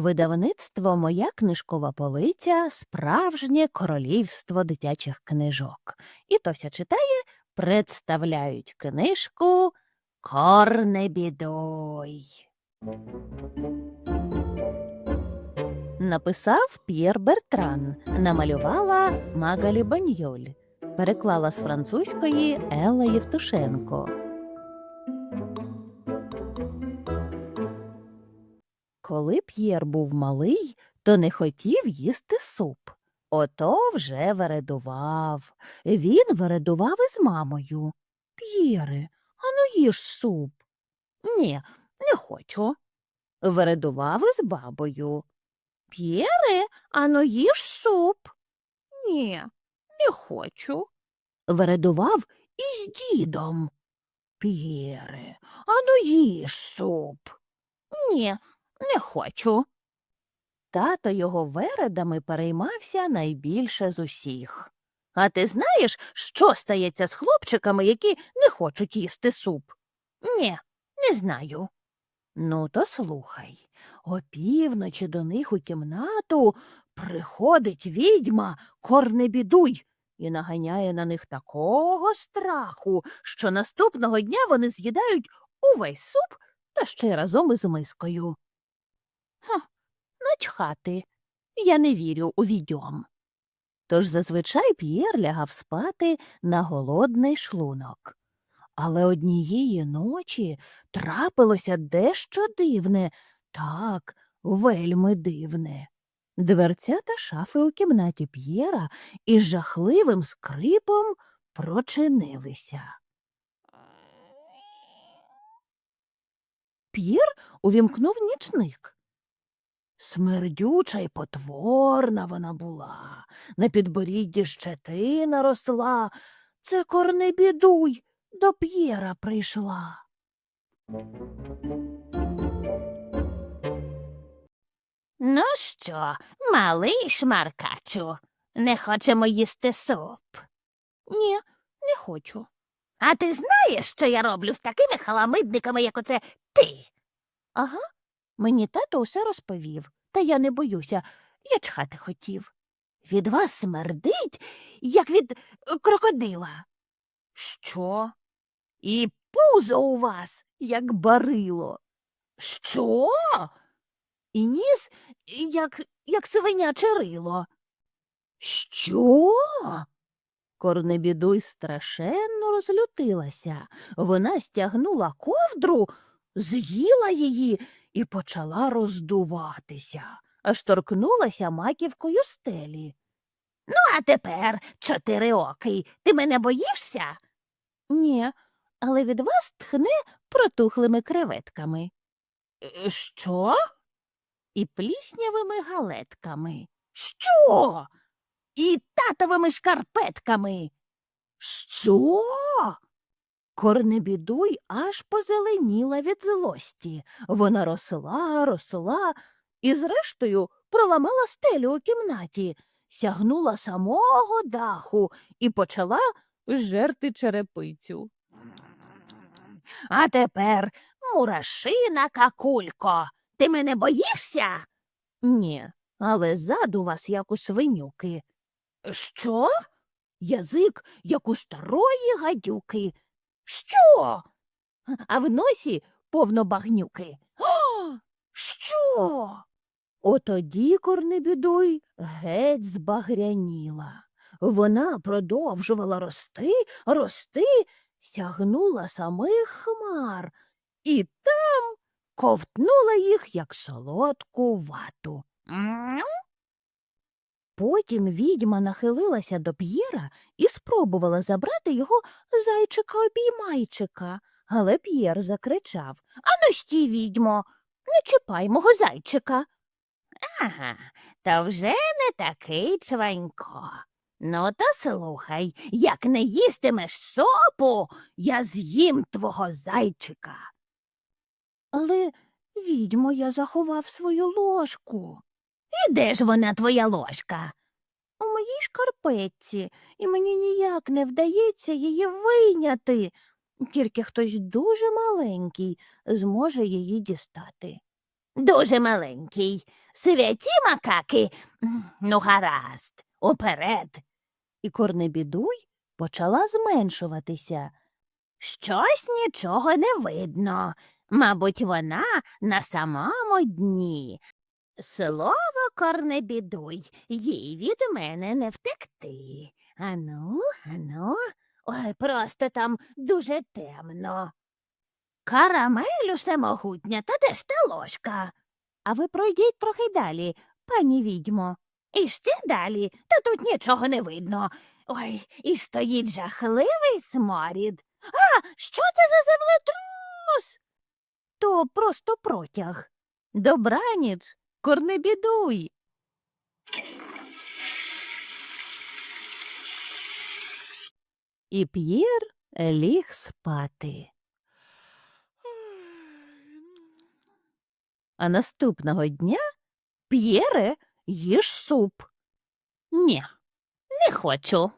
Видавництво Моя книжкова полиця справжнє королівство дитячих книжок. І Тося читає, представляють книжку Корнебідой. Написав П'єр Бертран, намалювала Магалі Баньйоль, переклала з французької Елла Євтушенко. Коли П'єр був малий, то не хотів їсти суп. Ото вже вередував. Він вередував із мамою. П'єре, ану їж суп. Ні, не хочу. Вередував із бабою. П'єре, ану їж суп. Ні, не хочу. Вередував із дідом. П'єре, ану їж суп. Ні, не хочу. Тато його вередами переймався найбільше з усіх. А ти знаєш, що стається з хлопчиками, які не хочуть їсти суп? Ні, не знаю. Ну, то слухай. Опівночі до них у кімнату приходить відьма Корнебідуй і наганяє на них такого страху, що наступного дня вони з'їдають увесь суп та ще й разом із мискою. Ха, начхати. Я не вірю у відьом. Тож зазвичай П'єр лягав спати на голодний шлунок. Але однієї ночі трапилося дещо дивне, так, вельми дивне. Дверця та шафи у кімнаті П'єра із жахливим скрипом прочинилися. П'єр увімкнув нічник. Смердюча й потворна вона була, на підборідді щетина росла. Це корнебідуй до П'єра прийшла. Ну що, малий шмаркачу, не хочемо їсти суп. Ні, не хочу. А ти знаєш, що я роблю з такими халамидниками, як оце ти? Ага, мені тато усе розповів, та я не боюся, я чхати хотів. Від вас смердить, як від е, крокодила. Що? І пузо у вас, як барило. Що? І ніс, як, як свиняче рило. Що? Корнебідуй страшенно розлютилася. Вона стягнула ковдру, з'їла її і почала роздуватися, аж торкнулася маківкою стелі. Ну, а тепер, чотириокий, ти мене боїшся? Ні, але від вас тхне протухлими креветками. Е, Що? І пліснявими галетками. Що? І татовими шкарпетками. Що? Корнебідуй аж позеленіла від злості. Вона росла, росла і, зрештою, проламала стелю у кімнаті, сягнула самого даху і почала жерти черепицю. А тепер, мурашина какулько, ти мене боїшся? Ні, але зад у вас як у свинюки. Що? Язик, як у старої гадюки, Що? а в носі повно багнюки. О, що? Отоді Корнебідуй геть збагряніла. Вона продовжувала рости, рости, сягнула самих хмар і там ковтнула їх, як солодку вату. Потім відьма нахилилася до П'єра і спробувала забрати його зайчика-обіймайчика, але П'єр закричав Ану стій, відьмо, не чіпай мого зайчика. Ага, та вже не такий чванько. Ну, то слухай, як не їстимеш сопу, я з'їм твого зайчика. Але, відьмо, я заховав свою ложку І де ж вона твоя ложка? у моїй шкарпетці, і мені ніяк не вдається її вийняти. Тільки хтось дуже маленький зможе її дістати. Дуже маленький. Святі макаки. Ну, гаразд, уперед. І Корнебідуй почала зменшуватися. Щось нічого не видно. Мабуть, вона на самому дні. Слово корнебідуй, їй від мене не втекти. Ану, ану, ой, просто там дуже темно. Карамель усемогутня, та де ж та ложка? А ви пройдіть трохи далі, пані відьмо. І ще далі, та тут нічого не видно. Ой, і стоїть жахливий сморід. А, що це за землетрус? То просто протяг. Добраніч, Корнебідуй. І П'єр ліг спати. А наступного дня П'єре їж суп. Ні, не хочу.